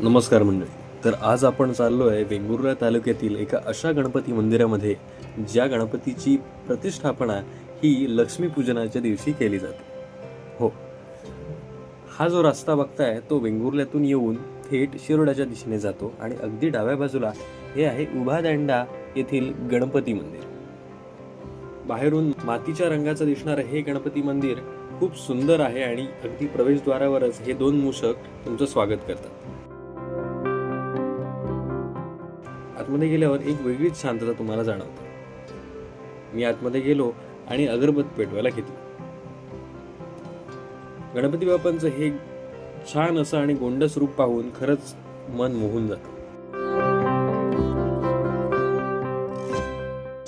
नमस्कार मंडळी. तर आज आपण चाललो आहे वेंगुर्ला तालुक्यातील एका अशा गणपती मंदिरामध्ये ज्या गणपतीची प्रतिष्ठापना ही लक्ष्मीपूजनाच्या दिवशी केली जाते. हो. हा जो रस्ता बघताय तो वेंगुर्ल्यातून येऊन थेट शिरोड्याच्या दिशेने जातो आणि अगदी डाव्या बाजूला हे आहे उभा दांडा येथील गणपती मंदिर. बाहेरून मातीच्या रंगाचं दिसणारं हे गणपती मंदिर खूप सुंदर आहे आणि अगदी प्रवेशद्वारावरच हे दोन मूषक तुमचं स्वागत करतात. आतमध्ये गेल्यावर एक वेगळीच शांतता तुम्हाला जाणवते. मी आतमध्ये गेलो आणि अगरबत्ती पेटवायला घेतली. गणपती बाप्पांचं हे छान असं आणि गोंडस रूप पाहून खरंच मन मोहून जातं.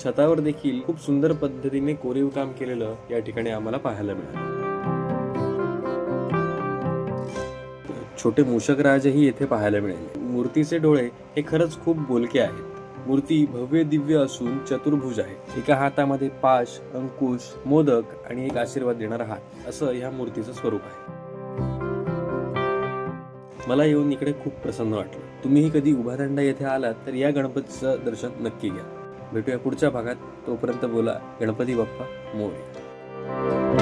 छतावर देखील खूप सुंदर पद्धतीने कोरीव काम केलेलं या ठिकाणी आम्हाला पाहायला मिळालं. छोटे मूषक राजही येथे पाहायला मिळाले. मूर्तीचे डोळे हे खरंच खूप बोलके आहेत. मूर्ती भव्य दिव्य असून चतुर्भुज आहे. एका हातामध्ये पाश अंकुश मोदक आणि एक आशीर्वाद देणारा हात. असं ह्या मूर्तीचं स्वरूप आहे. मला येऊन इकडे खूप प्रसन्न वाटलं. तुम्हीही कधी उभादांडा येथे आलात तर या गणपतीचं दर्शन नक्की घ्या. भेटूया पुढच्या भागात. तोपर्यंत बोला गणपती बाप्पा मोरया